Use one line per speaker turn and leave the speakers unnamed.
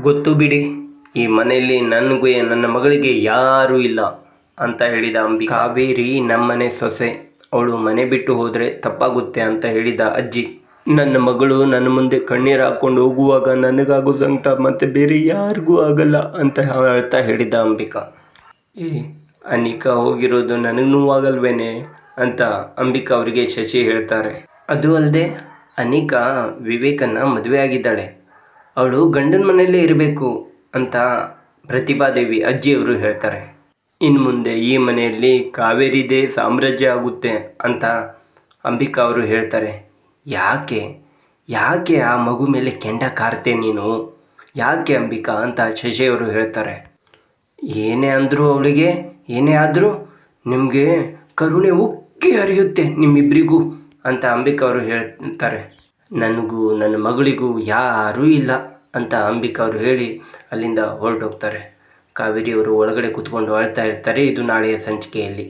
ಗೊತ್ತು ಬಿಡಿ, ಈ ಮನೆಯಲ್ಲಿ ನನಗೂ ನನ್ನ ಮಗಳಿಗೆ ಯಾರೂ ಇಲ್ಲ ಅಂತ ಹೇಳಿದ ಅಂಬಿ ಕಾವೇರಿ ನಮ್ಮನೆ ಸೊಸೆ. ಅವಳು ಮನೆ ಬಿಟ್ಟು ಹೋದರೆ ತಪ್ಪಾಗುತ್ತೆ ಅಂತ ಹೇಳಿದ ಅಜ್ಜಿ. ನನ್ನ ಮಗಳು ನನ್ನ ಮುಂದೆ ಕಣ್ಣೀರು ಹಾಕ್ಕೊಂಡು ಹೋಗುವಾಗ ನನಗಾಗೋ ಸಂಕಟ ಮತ್ತೆ ಬೇರೆ ಯಾರಿಗೂ ಆಗಲ್ಲ ಅಂತ ಹೇಳ್ತಾ ಹೇಳಿದ ಅಂಬಿಕಾ. ಏ, ಅನಿಕಾ ಹೋಗಿರೋದು ನನಗೂ ಆಗಲ್ವೇನೆ ಅಂತ ಅಂಬಿಕಾ ಅವರಿಗೆ ಶಶಿ ಹೇಳ್ತಾರೆ. ಅದು ಅಲ್ಲದೆ ಅನಿಕಾ ವಿವೇಕನ ಮದುವೆ ಆಗಿದ್ದಾಳೆ. ಅವಳು ಗಂಡನ ಮನೆಯಲ್ಲೇ ಇರಬೇಕು ಅಂತ ಪ್ರತಿಭಾದೇವಿ ಅಜ್ಜಿಯವರು ಹೇಳ್ತಾರೆ. ಇನ್ನು ಮುಂದೆ ಈ ಮನೆಯಲ್ಲಿ ಕಾವೇರಿದೇ ಸಾಮ್ರಾಜ್ಯ ಆಗುತ್ತೆ ಅಂತ ಅಂಬಿಕಾ ಅವರು ಹೇಳ್ತಾರೆ. ಯಾಕೆ? ಯಾಕೆ ಆ ಮಗು ಮೇಲೆ ಕೆಂಡ ಕಾರ್ತೆ ನೀನು? ಯಾಕೆ ಅಂಬಿಕಾ ಅಂತ ಶಶಿಯವರು ಹೇಳ್ತಾರೆ. ಏನೇ ಅಂದರೂ ಅವಳಿಗೆ, ಏನೇ ಆದರೂ ನಿಮಗೆ ಕರುಣೆ ಉಕ್ಕಿ ಹರಿಯುತ್ತೆ ನಿಮ್ಮಿಬ್ಬರಿಗೂ ಅಂತ ಅಂಬಿಕಾ ಅವರು ಹೇಳ್ತಾರೆ. ನನಗೂ, ನನ್ನ ಮಗಳಿಗೂ ಯಾರೂ ಇಲ್ಲ ಅಂತ ಅಂಬಿಕಾ ಅವರು ಹೇಳಿ ಅಲ್ಲಿಂದ ಹೊರಟೋಗ್ತಾರೆ. ಕಾವೇರಿಯವರು ಒಳಗಡೆ ಕೂತ್ಕೊಂಡು ಅಳ್ತಾ ಇರ್ತಾರೆ. ಇದು ನಾಳೆಯ ಸಂಚಿಕೆಯಲ್ಲಿ.